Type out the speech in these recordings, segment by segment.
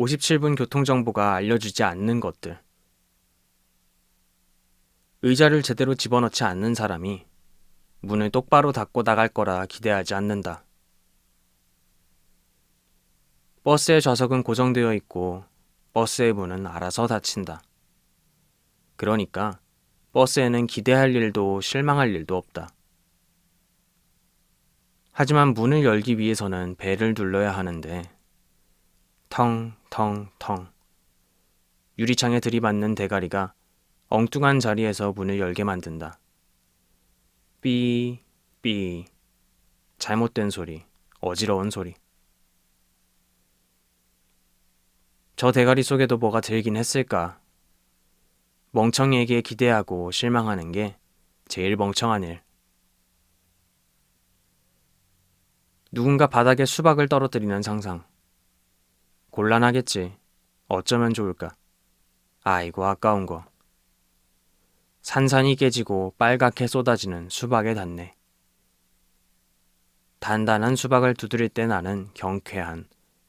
57분 교통정보가 알려주지 않는 것들. 의자를 제대로 집어넣지 않는 사람이 문을 똑바로 닫고 나갈 거라 기대하지 않는다. 버스의 좌석은 고정되어 있고 버스의 문은 알아서 닫힌다. 그러니까 버스에는 기대할 일도 실망할 일도 없다. 하지만 문을 열기 위해서는 벨을 눌러야 하는데 텅, 텅, 텅. 유리창에 들이받는 대가리가 엉뚱한 자리에서 문을 열게 만든다. 삐, 삐. 잘못된 소리, 어지러운 소리. 저 대가리 속에도 뭐가 들긴 했을까? 멍청이에게 기대하고 실망하는 게 제일 멍청한 일. 누군가 바닥에 수박을 떨어뜨리는 상상. 곤란하겠지. 어쩌면 좋을까. 아이고, 아까운 거. 산산이 깨지고 빨갛게 쏟아지는 수박에 닿네. 단단한 수박을 두드릴 때 나는 경쾌한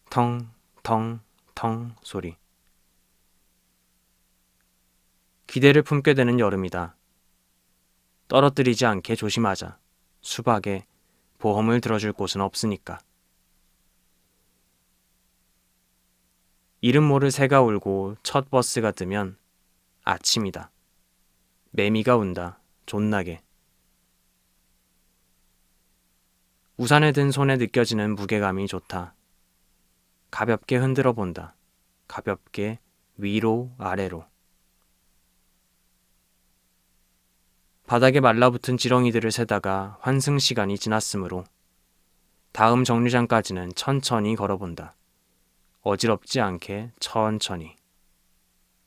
텅, 텅, 텅 소리. 기대를 품게 되는 여름이다. 떨어뜨리지 않게 조심하자. 수박에 보험을 들어줄 곳은 없으니까. 이름 모를 새가 울고 첫 버스가 뜨면 아침이다. 매미가 운다. 존나게. 우산에 든 손에 느껴지는 무게감이 좋다. 가볍게 흔들어 본다. 가볍게 위로 아래로. 바닥에 말라붙은 지렁이들을 세다가 환승 시간이 지났으므로 다음 정류장까지는 천천히 걸어본다. 어지럽지 않게 천천히.